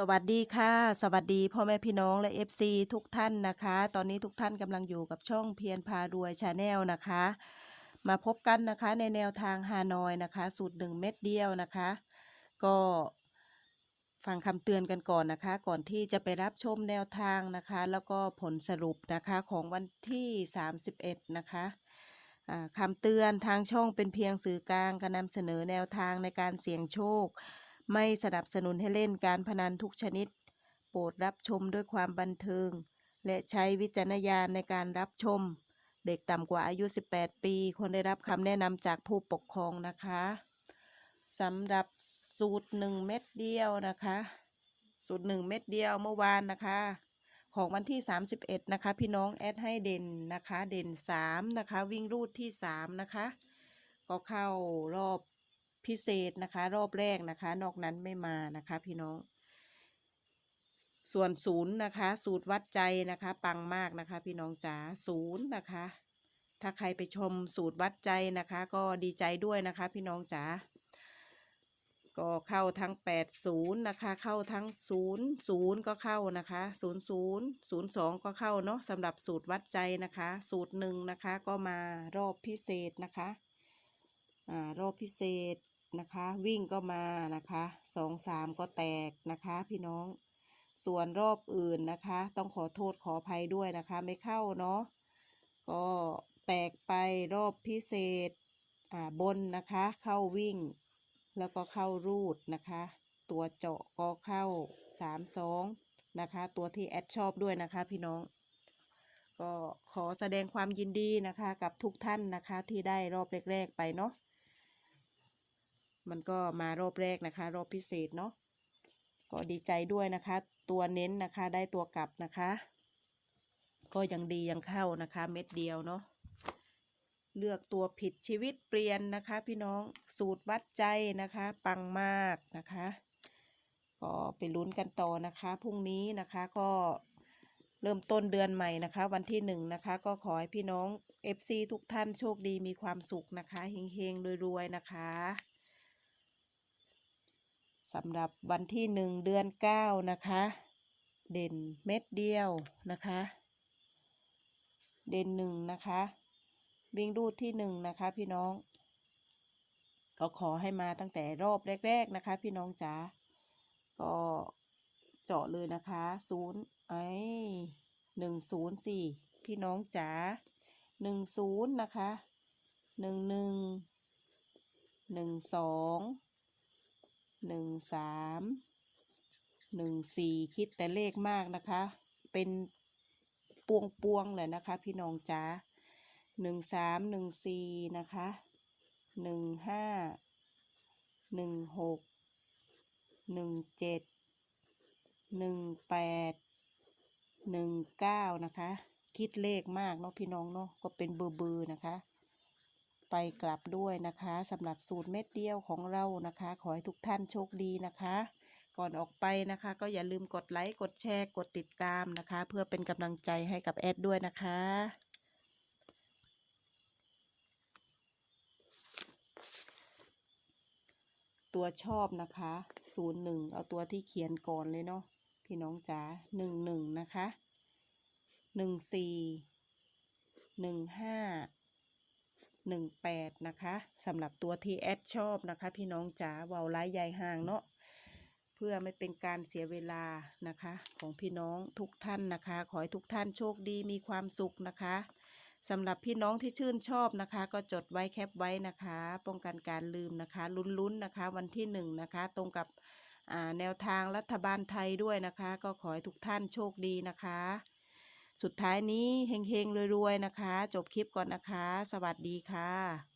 สวัสดีค่ะ สวัสดีพ่อแม่พี่น้องและ FC ทุกท่านนะคะ ตอนนี้ทุกท่านกำลังอยู่กับช่องเพียรพารวยชาแนลนะคะ มาพบกันนะคะในแนวทางฮานอยนะคะ สูตรหนึ่งเม็ดเดียวนะคะ ก็ฟังคำเตือนกันก่อนนะคะ ก่อนที่จะไปรับชมแนวทางนะคะ แล้วก็ผลสรุปนะคะของวันที่ 31 นะคะอ่าคำเตือนทางช่องเป็นเพียงสื่อกลางการนำเสนอแนวทางในการเสี่ยงโชค ไม่สนับสนุนให้เล่นการพนันทุกชนิด โปรดรับชมด้วยความบันเทิง และใช้วิจารณญาณในการรับชม เด็กต่ำกว่าอายุ 18 ปีควรได้รับคำแนะนำจากผู้ปกครองนะคะสำหรับสูตร 1 เม็ดเดียวนะคะ สูตร 1 เม็ดเดียวเมื่อวานนะคะ ของวันที่ 31 นะคะ พี่น้องแอดให้เด่นนะคะ เด่น 3 นะคะ วิ่งรูดที่ 3 นะคะ ก็เข้ารอบ พิเศษนะคะ รอบแรกนะคะ นอกนั้นไม่มานะคะพี่น้อง ส่วนศูนย์นะคะ สูตรวัดใจนะคะ ปังมากนะคะ พี่น้องจ๋าศูนย์นะคะ ถ้าใครไปชมสูตรวัดใจนะคะ ก็ดีใจด้วยนะคะ พี่น้องจ๋าก็เข้าทั้ง 80 นะคะ เข้าทั้ง 0 0 ก็เข้านะคะ 0 0 0 2 ก็เข้าเนาะสำหรับสูตรวัดใจนะคะ สูตรหนึ่งนะคะก็มารอบพิเศษนะคะ อ่ารอบพิเศษ นะคะ วิ่งก็มานะคะสองสามก็แตกนะคะ พี่น้อง ส่วนรอบอื่นนะคะ ต้องขอโทษขออภัยด้วยนะคะ ไม่เข้าเนาะก็แตกไปรอบพิเศษอ่าบนนะคะ เข้าวิ่ง แล้วก็เข้ารูดนะคะ ตัวเจาะก็เข้าสามสองนะคะ ตัวที่แอดชอบด้วยนะคะ พี่น้องก็ขอแสดงความยินดีนะคะกับทุกท่านนะคะที่ได้รอบแรก ๆ ไปเนาะ มันก็มารอบแรกนะคะ รอบพิเศษเนาะก็ดีใจด้วยนะคะ ตัวเน้นนะคะได้ตัวกลับนะคะ ก็ยังดียังเข้านะคะ เม็ดเดียวเนาะเลือกตัวผิดชีวิตเปลี่ยนนะคะ พี่น้องสูตรวัดใจนะคะ ปังมากนะคะก็ไปลุ้นกันต่อนะคะพรุ่งนี้นะคะก็เริ่มต้นเดือนใหม่นะคะ วันที่หนึ่งนะคะ ก็ขอให้พี่น้อง FC ทุกท่านโชคดีมีความสุขนะคะเฮงๆรวยๆนะคะ สำหรับวันที่หนึ่งเดือนเก้านะคะ เด่นเม็ดเดียวนะคะ เด่นหนึ่งนะคะ วิ่งรูดที่หนึ่งนะคะพี่น้อง ก็ขอให้มาตั้งแต่รอบแรก ๆนะคะ พี่น้องจ๋า ก็เจาะเลยนะคะศูนย์ไอ้หนึ่งศูนย์สี่พี่น้องจ๋าหนึ่งศูนย์นะคะหนึ่งหนึ่งหนึ่งสอง หนึ่งสามหนึ่งสี่คิดแต่เลขมากนะคะ เป็นปวงปวงๆเลยนะคะ พี่น้องจ๋าหนึ่งสามหนึ่งสี่นะคะหนึ่งห้าหนึ่งหกหนึ่งเจ็ดหนึ่งแปดหนึ่งเก้านะคะ คิดเลขมากเนาะพี่น้องเนาะก็เป็นเบอร์เบอร์นะคะ ไปกลับด้วยนะคะสำหรับสูตรเม็ดเดียวของเรานะคะ ขอให้ทุกท่านโชคดีนะคะ ก่อนออกไปนะคะ ก็อย่าลืมกดไลค์กดแชร์กดติดตามนะคะ เพื่อเป็นกำลังใจให้กับแอดด้วยนะคะตัวชอบนะคะศูนย์หนึ่งเอาตัวที่เขียนก่อนเลยเนาะ พี่น้องจ๋าหนึ่งหนึ่งนะคะหนึ่ งสี่หนึ่งแปดนะคะสำหรับตัวที่แอดชอบนะคะ พี่น้องจ๋าเวาวไล่ใหญ่ห่างเนาะเพื่อไม่เป็นการเสียเวลานะคะ ของพี่น้องทุกท่านนะคะ ขอให้ทุกท่านโชคดีมีความสุขนะคะสำหรับพี่น้องที่ชื่นชอบนะคะ ก็จดไว้แคปไว้นะคะ ป้องกันการลืมนะคะ ลุ้นๆนะคะ วันที่หนึ่งนะคะ ตรงกับแนวทางรัฐบาลไทยด้วยนะคะ ก็ขอให้ทุกท่านโชคดีนะคะ สุดท้ายนี้เฮงๆรวยๆนะคะ จบคลิปก่อนนะคะ สวัสดีค่ะ